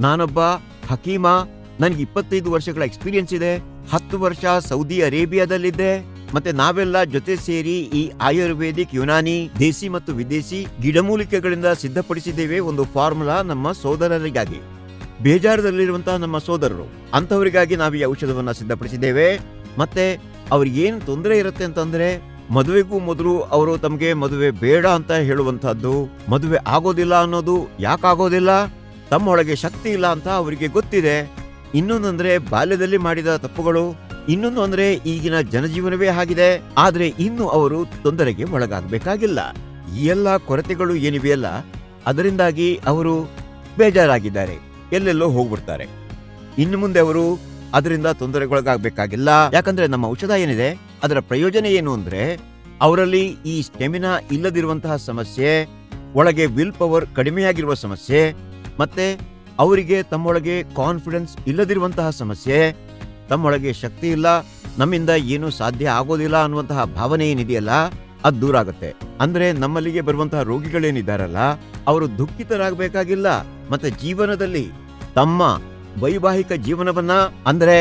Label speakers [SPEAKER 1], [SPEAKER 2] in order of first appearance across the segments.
[SPEAKER 1] ನಾನೊಬ್ಬ ಹಕೀಮ, ನನಗೆ ಇಪ್ಪತ್ತೈದು ವರ್ಷಗಳ ಎಕ್ಸ್ಪೀರಿಯನ್ಸ್ ಇದೆ, ಹತ್ತು ವರ್ಷ ಸೌದಿ ಅರೇಬಿಯಾದಲ್ಲಿದ್ದೆ, ಮತ್ತೆ ನಾವೆಲ್ಲ ಜೊತೆ ಸೇರಿ ಈ ಆಯುರ್ವೇದಿಕ್, ಯುನಾನಿ ದೇಸಿ ಮತ್ತು ವಿದೇಶಿ ಗಿಡಮೂಲಿಕೆಗಳಿಂದ ಸಿದ್ಧಪಡಿಸಿದ್ದೇವೆ ಒಂದು ಫಾರ್ಮುಲಾ ನಮ್ಮ ಸೋದರರಿಗಾಗಿ. ಬೇಜಾರದಲ್ಲಿರುವಂತಹ ನಮ್ಮ ಸೋದರರು ಅಂತವರಿಗಾಗಿ ನಾವು ಈ ಔಷಧವನ್ನ ಸಿದ್ಧಪಡಿಸಿದ್ದೇವೆ. ಮತ್ತೆ ಅವ್ರಿಗೇನು ತೊಂದರೆ ಇರುತ್ತೆ ಅಂತಂದ್ರೆ, ಮದುವೆಗೂ ಮೊದಲು ಅವರು ತಮಗೆ ಮದುವೆ ಬೇಡ ಅಂತ ಹೇಳುವಂತಹದ್ದು, ಮದುವೆ ಆಗೋದಿಲ್ಲ ಅನ್ನೋದು ಯಾಕಾಗೋದಿಲ್ಲ? ತಮ್ಮೊಳಗೆ ಶಕ್ತಿ ಇಲ್ಲ ಅಂತ ಅವರಿಗೆ ಗೊತ್ತಿದೆ. ಇನ್ನೊಂದಂದ್ರೆ ಬಾಲ್ಯದಲ್ಲಿ ಮಾಡಿದ ತಪ್ಪುಗಳು, ಇನ್ನೊಂದು ಅಂದ್ರೆ ಈಗಿನ ಜನಜೀವನವೇ ಆಗಿದೆ. ಆದ್ರೆ ಇನ್ನು ಅವರು ತೊಂದರೆಗೆ ಒಳಗಾಗಬೇಕಾಗಿಲ್ಲ. ಈ ಎಲ್ಲ ಕೊರತೆಗಳು ಏನಿವೆಯಲ್ಲ ಅದರಿಂದಾಗಿ ಅವರು ಬೇಜಾರಾಗಿದ್ದಾರೆ. ಎಲ್ಲೆಲ್ಲೋ ಹೋಗ್ಬಿಡ್ತಾರೆ. ಇನ್ನು ಮುಂದೆ ಅವರು ಅದರಿಂದ ತೊಂದರೆಗೊಳಗಾಗಬೇಕಾಗಿಲ್ಲ. ಯಾಕಂದ್ರೆ ನಮ್ಮ ಔಷಧ ಏನಿದೆ, ಅದರ ಪ್ರಯೋಜನ ಏನು ಅಂದ್ರೆ, ಅವರಲ್ಲಿ ಈ ಸ್ಟೆಮಿನಾ ಇಲ್ಲದಿರುವಂತಹ ಸಮಸ್ಯೆ, ಒಳಗೆ ವಿಲ್ ಪವರ್ ಕಡಿಮೆಯಾಗಿರುವ ಸಮಸ್ಯೆ ಮತ್ತೆ ಅವರಿಗೆ ತಮ್ಮೊಳಗೆ ಕಾನ್ಫಿಡೆನ್ಸ್ ಇಲ್ಲದಿರುವಂತಹ ಸಮಸ್ಯೆ, ತಮ್ಮೊಳಗೆ ಶಕ್ತಿ ಇಲ್ಲ, ನಮ್ಮಿಂದ ಏನು ಸಾಧ್ಯ ಆಗೋದಿಲ್ಲ ಅನ್ನುವಂತಹ ಭಾವನೆ ಏನಿದೆಯಲ್ಲ, ಅದು ದೂರ ಆಗುತ್ತೆ. ಅಂದ್ರೆ ನಮ್ಮಲ್ಲಿಗೆ ಬರುವಂತಹ ರೋಗಿಗಳೇನಿದ್ದಾರಲ್ಲ, ಅವರು ದುಃಖಿತರಾಗಬೇಕಾಗಿಲ್ಲ, ಮತ್ತೆ ಜೀವನದಲ್ಲಿ ತಮ್ಮ ವೈವಾಹಿಕ ಜೀವನವನ್ನ, ಅಂದ್ರೆ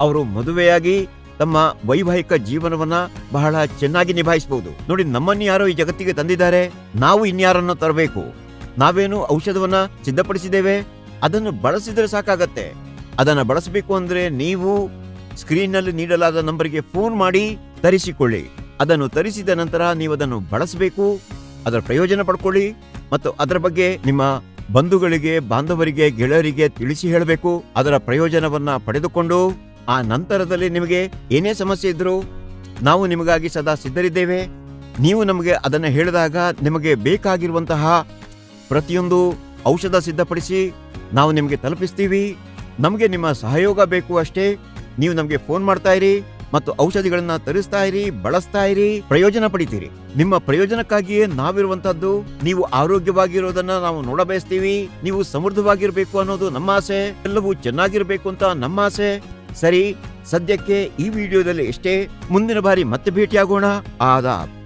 [SPEAKER 1] ಅವರು ಮದುವೆಯಾಗಿ ತಮ್ಮ ವೈವಾಹಿಕ ಜೀವನವನ್ನ ಬಹಳ ಚೆನ್ನಾಗಿ ನಿಭಾಯಿಸಬಹುದು ನೋಡಿ, ನಮ್ಮನ್ನು ಯಾರೋ ಈ ಜಗತ್ತಿಗೆ ತಂದಿದ್ದಾರೆ, ನಾವು ಇನ್ಯಾರನ್ನು ತರಬೇಕು? ನಾವೇನು ಔಷಧವನ್ನ ಸಿದ್ಧಪಡಿಸಿದ್ದೇವೆ? ಅದನ್ನು ಬಳಸಿದ್ರೆ ಸಾಕಾಗತ್ತೆ. ಅದನ್ನು ಬಳಸಬೇಕು ಅಂದ್ರೆ ನೀವು ಸ್ಕ್ರೀನ್ನಲ್ಲಿ ನೀಡಲಾದ ನಂಬರ್ಗೆ ಫೋನ್ ಮಾಡಿ ತರಿಸಿಕೊಳ್ಳಿ. ಅದನ್ನು ತರಿಸಿದ ನಂತರ ನೀವು ಅದನ್ನು ಬಳಸಬೇಕು. ಅದರ ಪ್ರಯೋಜನ ಪಡ್ಕೊಳ್ಳಿ. ಮತ್ತು ಅದರ ಬಗ್ಗೆ ನಿಮ್ಮ ಬಂಧುಗಳಿಗೆ, ಬಾಂಧವರಿಗೆ, ಗೆಳೆಯರಿಗೆ ತಿಳಿಸಿ ಹೇಳಬೇಕು. ಅದರ ಪ್ರಯೋಜನವನ್ನ ಪಡೆದುಕೊಂಡು ಆ ನಂತರದಲ್ಲಿ ನಿಮಗೆ ಏನೇ ಸಮಸ್ಯೆ ಇದ್ದರೂ ನಾವು ನಿಮಗಾಗಿ ಸದಾ ಸಿದ್ಧರಿದ್ದೇವೆ. ನೀವು ನಮಗೆ ಅದನ್ನು ಹೇಳಿದಾಗ ನಿಮಗೆ ಬೇಕಾಗಿರುವಂತಹ ಪ್ರತಿಯೊಂದು ಔಷಧ ಸಿದ್ಧಪಡಿಸಿ ನಾವು ನಿಮಗೆ ತಲುಪಿಸ್ತೀವಿ. ನಮಗೆ ನಿಮ್ಮ ಸಹಯೋಗ ಬೇಕು ಅಷ್ಟೇ. ನೀವು ನಮಗೆ ಫೋನ್ ಮಾಡ್ತಾ ಇರಿ ಮತ್ತು ಔಷಧಿಗಳನ್ನ ತರಿಸ್ತಾ ಇರಿ, ಬಳಸ್ತಾ ಇರಿ, ಪ್ರಯೋಜನ ಪಡಿತೀರಿ. ನಿಮ್ಮ ಪ್ರಯೋಜನಕ್ಕಾಗಿಯೇ ನಾವಿರುವಂತದ್ದು ನೀವು ಆರೋಗ್ಯವಾಗಿರೋದನ್ನ ನಾವು ನೋಡ ಬಯಸ್ತೀವಿ, ನೀವು ಸಮೃದ್ಧವಾಗಿರ್ಬೇಕು ಅನ್ನೋದು ನಮ್ಮ ಆಸೆ, ಎಲ್ಲವೂ ಚೆನ್ನಾಗಿರ್ಬೇಕು ಅಂತ ನಮ್ಮ ಆಸೆ. ಸರಿ, ಸದ್ಯಕ್ಕೆ ಈ ವಿಡಿಯೋದಲ್ಲಿ ಎಷ್ಟೇ, ಮುಂದಿನ ಬಾರಿ ಮತ್ತೆ ಭೇಟಿಯಾಗೋಣ. ಆದಾಬ್.